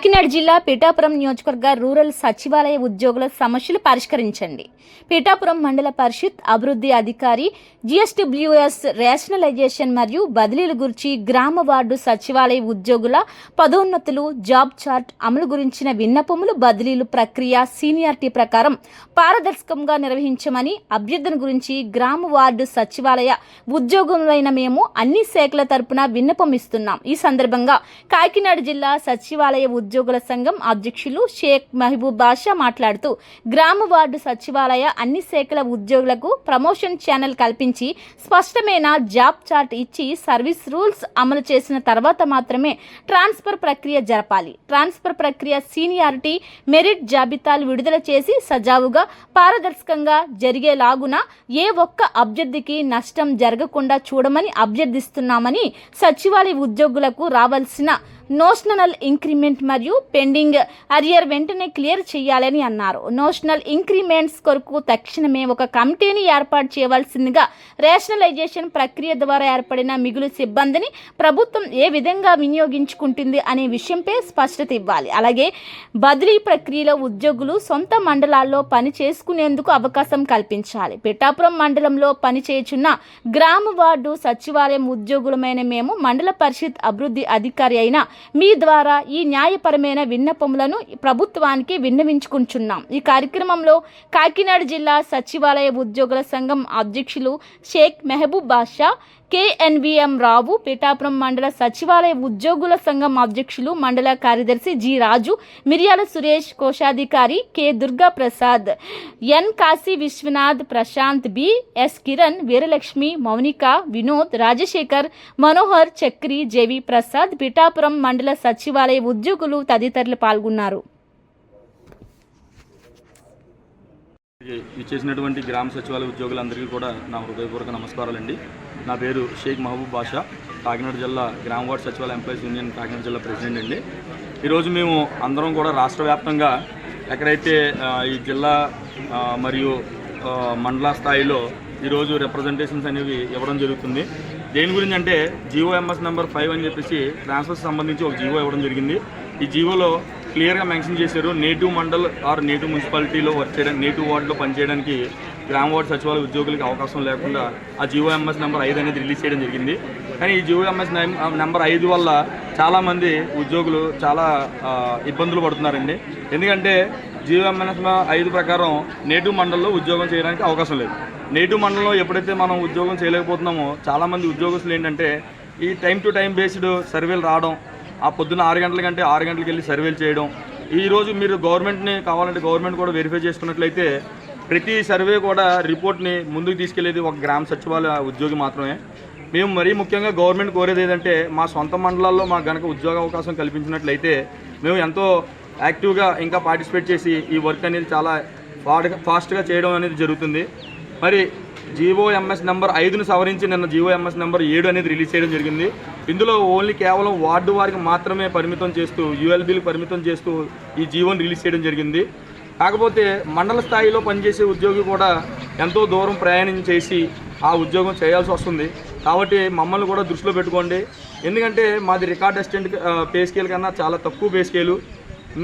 కాకినాడ జిల్లా పిఠాపురం నియోజకవర్గ రూరల్ సచివాలయ ఉద్యోగుల సమస్యలు పరిష్కరించండి. పిఠాపురం మండల పరిషత్ అభివృద్ధి అధికారి జిఎస్డబ్ల్యూఎస్ రేషనలైజేషన్ మరియు బదిలీల గురించి గ్రామ వార్డు సచివాలయ ఉద్యోగుల పదోన్నతులు జాబ్ చార్ట్ అమలు గురించిన విన్నపములు బదిలీలు ప్రక్రియ సీనియారిటీ ప్రకారం పారదర్శకంగా నిర్వహించమని అభ్యర్థన గురించి గ్రామ వార్డు సచివాలయ ఉద్యోగులైన మేము అన్ని శాఖల తరపున విన్నపం ఇస్తున్నాం. ఈ సందర్భంగా కాకినాడ జిల్లా సచివాలయ ఉద్యోగుల ఉద్యోగుల సంఘం అధ్యక్షులు షేక్ మహబూబ్ బాషా మాట్లాడుతూ గ్రామ వార్డు సచివాలయ అన్ని శాఖల ఉద్యోగులకు ప్రమోషన్ ఛానల్ కల్పించి స్పష్టమైన జాబ్ చార్ట్ ఇచ్చి సర్వీస్ రూల్స్ అమలు చేసిన తర్వాత మాత్రమే ట్రాన్స్ఫర్ ప్రక్రియ జరపాలి. ట్రాన్స్ఫర్ ప్రక్రియ సీనియారిటీ మెరిట్ జాబితాలు విడుదల చేసి సజావుగా పారదర్శకంగా జరిగేలాగున ఏ ఒక్క అభ్యర్థికి నష్టం జరగకుండా చూడమని అభ్యర్థిస్తున్నామని సచివాలయ ఉద్యోగులకు రావాల్సిన నోషనల్ ఇంక్రిమెంట్ మరియు పెండింగ్ అరియర్ వెంటనే క్లియర్ చేయాలని అన్నారు. నోషనల్ ఇంక్రిమెంట్స్ కొరకు తక్షణమే ఒక కమిటీని ఏర్పాటు చేయవలసిందిగా రేషనలైజేషన్ ప్రక్రియ ద్వారా ఏర్పడిన మిగులు సిబ్బందిని ప్రభుత్వం ఏ విధంగా వినియోగించుకుంటుంది అనే విషయంపై స్పష్టత ఇవ్వాలి. అలాగే బదిలీ ప్రక్రియలో ఉద్యోగులు సొంత మండలాల్లో పని చేసుకునేందుకు అవకాశం కల్పించాలి. పిఠాపురం మండలంలో పనిచేయుచున్న గ్రామ వార్డు సచివాలయం ఉద్యోగులమైన మేము మండల పరిషత్ అభివృద్ధి అధికారి అయిన మీ ద్వారా ఈ న్యాయపరమైన విన్నపములను ప్రభుత్వానికి విన్నవించుకుంటున్నాం. ఈ కార్యక్రమంలో కాకినాడ జిల్లా సచివాలయ ఉద్యోగుల సంఘం అధ్యక్షులు షేక్ మెహబూబ్ బాషా కేఎన్విఎం రావు పిఠాపురం మండల సచివాలయ ఉద్యోగుల సంఘం అధ్యక్షులు మండల కార్యదర్శి జి రాజు మిర్యాల సురేష్ కోశాధికారి K Durga Prasad N Kashi Vishwanath Prashanth B S Kiran Veeralakshmi Mounika Vinod Rajasekhar Manohar Chakri JV Prasad Pithapuram మండల సచివాలయ ఉద్యోగులు తదితరులు పాల్గొన్నారు. ఇచ్చేసినటువంటి గ్రామ సచివాలయ ఉద్యోగులందరికీ కూడా నా హృదయపూర్వక నమస్కారాలండి. నా పేరు షేక్ మహబూబ్ బాషా కాకినాడ జిల్లా గ్రామ వార్డ్ సచివాలయ ఎంప్లాయీస్ యూనియన్ కాకినాడ జిల్లా ప్రెసిడెంట్ అండి. ఈరోజు మేము అందరం కూడా రాష్ట్ర వ్యాప్తంగా ఎక్కడైతే ఈ జిల్లా మరియు మండల స్థాయిలో ఈరోజు రిప్రజెంటేషన్స్ అనేవి ఇవ్వడం జరుగుతుంది. దేని గురించి అంటే జియో ఎంఎస్ నెంబర్ ఫైవ్ అని చెప్పేసి ట్రాన్స్ఫర్స్ సంబంధించి ఒక జీవో ఇవ్వడం జరిగింది. ఈ జీవోలో క్లియర్గా మెన్షన్ చేశారు. నేటివ్ మండల్ ఆర్ నేటివ్ మున్సిపాలిటీలో వర్క్ చేయడానికి నేటివ్ వార్డులో పనిచేయడానికి గ్రామ వార్డు సచివాలయ ఉద్యోగులకి అవకాశం లేకుండా ఆ జీఓఎంఎస్ నెంబర్ ఐదు అనేది రిలీజ్ చేయడం జరిగింది. కానీ ఈ జీవోఎంఎస్ నెంబర్ ఐదు వల్ల చాలామంది ఉద్యోగులు చాలా ఇబ్బందులు పడుతున్నారండి. ఎందుకంటే జీఓఎంఎస్ ఐదు ప్రకారం నేటివ్ మండలంలో ఉద్యోగం చేయడానికి అవకాశం లేదు. నేటివ్ మండలంలో ఎప్పుడైతే మనం ఉద్యోగం చేయలేకపోతున్నామో చాలామంది ఉద్యోగస్తులు ఏంటంటే ఈ టైం టు టైం బేస్డ్ సర్వేలు రావడం ఆ పొద్దున్న ఆరు గంటల కంటే ఆరు గంటలకు వెళ్ళి సర్వేలు చేయడం. ఈరోజు మీరు గవర్నమెంట్ని కావాలంటే గవర్నమెంట్ కూడా వెరిఫై చేసుకున్నట్లయితే ప్రతి సర్వే కూడా రిపోర్ట్ని ముందుకు తీసుకెళ్ళేది ఒక గ్రామ సచివాలయ ఉద్యోగి మాత్రమే. మేము మరీ ముఖ్యంగా గవర్నమెంట్ కోరేది ఏంటంటే మా సొంత మండలాల్లో మాకు గనక ఉద్యోగ అవకాశం కల్పించినట్లయితే మేము ఎంతో యాక్టివ్గా ఇంకా పార్టిసిపేట్ చేసి ఈ వర్క్ అనేది చాలా ఫాస్ట్గా చేయడం అనేది జరుగుతుంది. మరి జీఓఎంఎస్ నెంబర్ ఐదును సవరించి నిన్న జీఓఎంఎస్ నెంబర్ ఏడు అనేది రిలీజ్ చేయడం జరిగింది. ఇందులో ఓన్లీ కేవలం వార్డు వారికి మాత్రమే పరిమితం చేస్తూ యూఎల్బీలకు పరిమితం చేస్తూ ఈ జీవోని రిలీజ్ చేయడం జరిగింది. కాకపోతే మండల స్థాయిలో పనిచేసే ఉద్యోగి కూడా ఎంతో దూరం ప్రయాణం చేసి ఆ ఉద్యోగం చేయాల్సి వస్తుంది. కాబట్టి మమ్మల్ని కూడా దృష్టిలో పెట్టుకోండి. ఎందుకంటే మాది రికార్డ్ అసిస్టెంట్ పే స్కేల్ కన్నా చాలా తక్కువ పే స్కేలు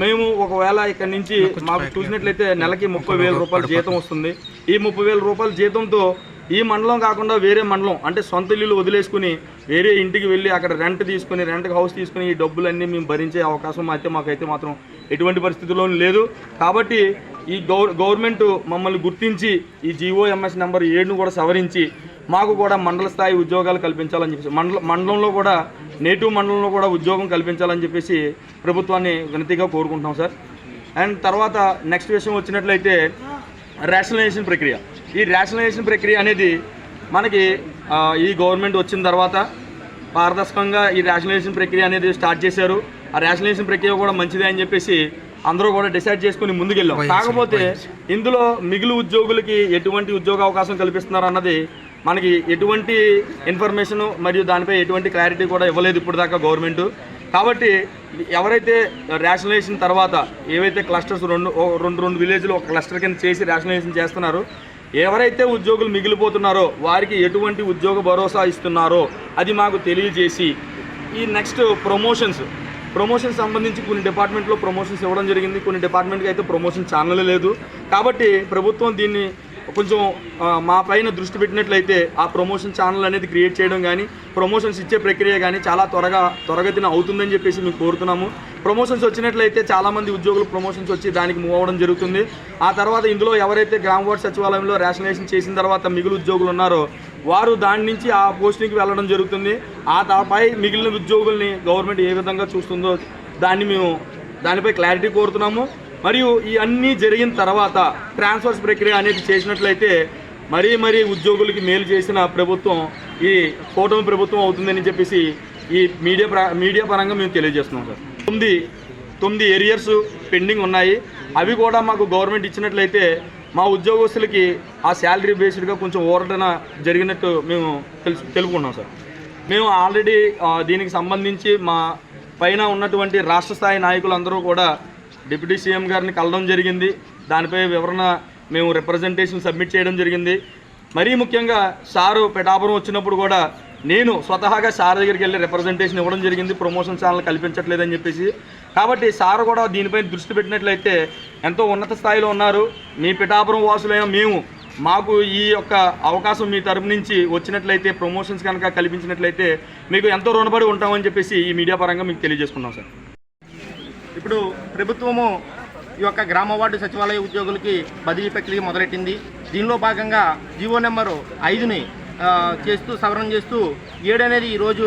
మేము ఒకవేళ ఇక్కడ నుంచి మాకు చూసినట్లయితే నెలకి ముప్పై వేల రూపాయల జీతం వస్తుంది. ఈ ముప్పై వేల రూపాయల జీతంతో ఈ మండలం కాకుండా వేరే మండలం అంటే సొంత ఇల్లు వదిలేసుకుని వేరే ఇంటికి వెళ్ళి అక్కడ రెంట్ తీసుకుని రెంట్కి హౌస్ తీసుకుని ఈ డబ్బులన్నీ మేము భరించే అవకాశం అయితే మాకైతే మాత్రం ఎటువంటి పరిస్థితుల్లోనూ లేదు. కాబట్టి ఈ గవర్నమెంట్ మమ్మల్ని గుర్తించి ఈ జీఓఎంఎస్ నెంబర్ ఏడును కూడా సవరించి మాకు కూడా మండల స్థాయి ఉద్యోగాలు కల్పించాలని చెప్పేసి మండల మండలంలో కూడా నేటివ్ మండలంలో కూడా ఉద్యోగం కల్పించాలని చెప్పేసి ప్రభుత్వాన్ని వినతిగా కోరుకుంటున్నాం సార్. అండ్ తర్వాత నెక్స్ట్ విషయం వచ్చినట్లయితే రేషనలైజేషన్ ప్రక్రియ. ఈ రేషనలైజేషన్ ప్రక్రియ అనేది మనకి ఈ గవర్నమెంట్ వచ్చిన తర్వాత పారదర్శకంగా ఈ రేషనలైజేషన్ ప్రక్రియ అనేది స్టార్ట్ చేశారు. ఆ రేషనలైజేషన్ ప్రక్రియ కూడా మంచిదే అని చెప్పేసి అందరూ కూడా డిసైడ్ చేసుకుని ముందుకెళ్ళాం. కాకపోతే ఇందులో మిగులు ఉద్యోగులకి ఎటువంటి ఉద్యోగ అవకాశం కల్పిస్తున్నారు అన్నది మనకి ఎటువంటి ఇన్ఫర్మేషన్ మరియు దానిపై ఎటువంటి క్లారిటీ కూడా ఇవ్వలేదు ఇప్పుడు దాకా గవర్నమెంట్. కాబట్టి ఎవరైతే రేషనలైజేషన్ తర్వాత ఏవైతే క్లస్టర్స్ రెండు రెండు రెండు విలేజ్లు ఒక క్లస్టర్ కింద చేసి రేషనలైజేషన్ చేస్తున్నారో ఎవరైతే ఉద్యోగులు మిగిలిపోతున్నారో వారికి ఎటువంటి ఉద్యోగ భరోసా ఇస్తున్నారో అది మాకు తెలియజేసి ఈ నెక్స్ట్ ప్రమోషన్స్ ప్రమోషన్ సంబంధించి కొన్ని డిపార్ట్మెంట్లో ప్రమోషన్స్ ఇవ్వడం జరిగింది. కొన్ని డిపార్ట్మెంట్కి అయితే ప్రమోషన్ ఛానల్ లేదు. కాబట్టి ప్రభుత్వం దీన్ని కొంచెం మా పైన దృష్టి పెట్టినట్లయితే ఆ ప్రమోషన్ ఛానల్ అనేది క్రియేట్ చేయడం కానీ ప్రమోషన్స్ ఇచ్చే ప్రక్రియ కానీ చాలా త్వరగా త్వరగతిన అవుతుందని చెప్పేసి మేము కోరుతున్నాము. ప్రమోషన్స్ వచ్చినట్లయితే చాలామంది ఉద్యోగులు ప్రమోషన్స్ వచ్చి దానికి మూవ్ అవ్వడం జరుగుతుంది. ఆ తర్వాత ఇందులో ఎవరైతే గ్రామ వార్డ్ సచివాలయంలో రేషనలైజేషన్ చేసిన తర్వాత మిగిలిన ఉద్యోగులు ఉన్నారో వారు దాని నుంచి ఆ పోస్టింగ్కి వెళ్ళడం జరుగుతుంది. ఆ తాపై మిగిలిన ఉద్యోగుల్ని గవర్నమెంట్ ఏ విధంగా చూస్తుందో దాన్ని మేము దానిపై క్లారిటీ కోరుతున్నాము. మరియు ఈ అన్నీ జరిగిన తర్వాత ట్రాన్స్ఫర్స్ ప్రక్రియ అనేది చేసినట్లయితే మరీ మరీ ఉద్యోగులకి మేలు చేసిన ప్రభుత్వం ఈ కూటమి ప్రభుత్వం అవుతుందని చెప్పేసి ఈ మీడియా ప్ర మీడియా పరంగా మేము తెలియజేస్తున్నాం సార్. తొమ్మిది తొమ్మిది ఏరియర్స్ పెండింగ్ ఉన్నాయి. అవి కూడా మాకు గవర్నమెంట్ ఇచ్చినట్లయితే మా ఉద్యోగస్తులకి ఆ శాలరీ బేస్డ్గా కొంచెం ఓరటన జరిగినట్టు మేము తెలుసు తెలుపుకున్నాం సార్. మేము ఆల్రెడీ దీనికి సంబంధించి మా పైన ఉన్నటువంటి రాష్ట్ర స్థాయి నాయకులందరూ కూడా డిప్యూటీ సీఎం గారిని కలడం జరిగింది. దానిపై వివరణ మేము రిప్రజెంటేషన్ సబ్మిట్ చేయడం జరిగింది. మరీ ముఖ్యంగా సారు పిఠాపురం వచ్చినప్పుడు కూడా నేను స్వతహాగా సార్ దగ్గరికి వెళ్ళి రిప్రజెంటేషన్ ఇవ్వడం జరిగింది. ప్రమోషన్ ఛానల్ కల్పించట్లేదని చెప్పేసి. కాబట్టి సార్ కూడా దీనిపై దృష్టి పెట్టినట్లయితే ఎంతో ఉన్నత స్థాయిలో ఉన్నారు. మీ పిఠాపురం వాసులైన మేము మాకు ఈ యొక్క అవకాశం మీ తరపు నుంచి వచ్చినట్లయితే ప్రమోషన్స్ కనుక కల్పించినట్లయితే మీకు ఎంతో రుణపడి ఉంటామని చెప్పేసి ఈ మీడియా పరంగా మీకు తెలియజేసుకున్నాం సార్. ఇప్పుడు ప్రభుత్వము ఈ యొక్క గ్రామ వార్డు సచివాలయ ఉద్యోగులకి బదిలీ ప్రక్రియ మొదలెట్టింది. దీనిలో భాగంగా జీవో నెంబరు ఐదుని చేస్తూ సవరణ చేస్తూ ఏడు అనేది ఈరోజు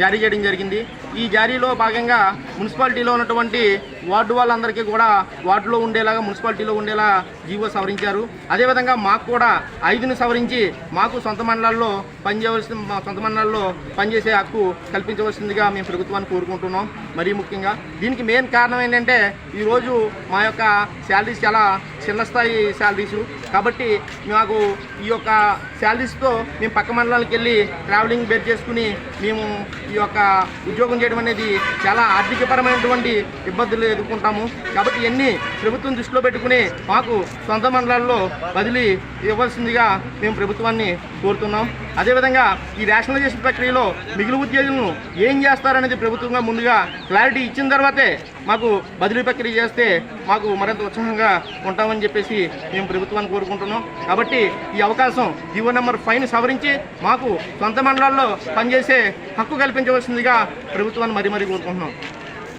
జారీ చేయడం జరిగింది. ఈ జారీలో భాగంగా మున్సిపాలిటీలో ఉన్నటువంటి వార్డు వాళ్ళందరికీ కూడా వార్డులో ఉండేలాగా మున్సిపాలిటీలో ఉండేలా జీవో సవరించారు. అదేవిధంగా మాకు కూడా ఐదుని సవరించి మాకు సొంత మండలాల్లో పనిచేయవలసిన మా సొంత మండలాల్లో పనిచేసే హక్కు కల్పించవలసిందిగా మేము ప్రభుత్వాన్ని కోరుకుంటున్నాం. మరీ ముఖ్యంగా దీనికి మెయిన్ కారణం ఏంటంటే ఈరోజు మా యొక్క శాలరీస్ చాలా చిన్న స్థాయి శాలరీస్. కాబట్టి మాకు ఈ యొక్క శాలరీస్తో మేము పక్క మండలానికి వెళ్ళి ట్రావెలింగ్ బెడ్ చేసుకుని మేము ఈ యొక్క ఉద్యోగం చేయడం అనేది చాలా ఆర్థికపరమైనటువంటి ఇబ్బందులు ఎదుర్కొంటాము. కాబట్టి ఇవన్నీ ప్రభుత్వం దృష్టిలో పెట్టుకుని మాకు సొంత మండలాల్లో బదిలీ ఇవ్వాల్సిందిగా మేము ప్రభుత్వాన్ని కోరుతున్నాం. అదేవిధంగా ఈ రేషనలైజేషన్ ప్రక్రియలో మిగిలిన ఉద్యోగులను ఏం చేస్తారనేది ప్రభుత్వంగా ముందుగా క్లారిటీ ఇచ్చిన తర్వాతే మాకు బదిలీ ప్రక్రియ చేస్తే మాకు మరింత ఉత్సాహంగా ఉంటామని చెప్పేసి మేము ప్రభుత్వాన్ని కోరుకుంటున్నాం. కాబట్టి ఈ అవకాశం జీవో నెంబర్ ఫైవ్ని సవరించి మాకు సొంత మండలాల్లో పనిచేసే హక్కు కల్పించవలసిందిగా ప్రభుత్వాన్ని మరీ మరీ కోరుకుంటున్నాం.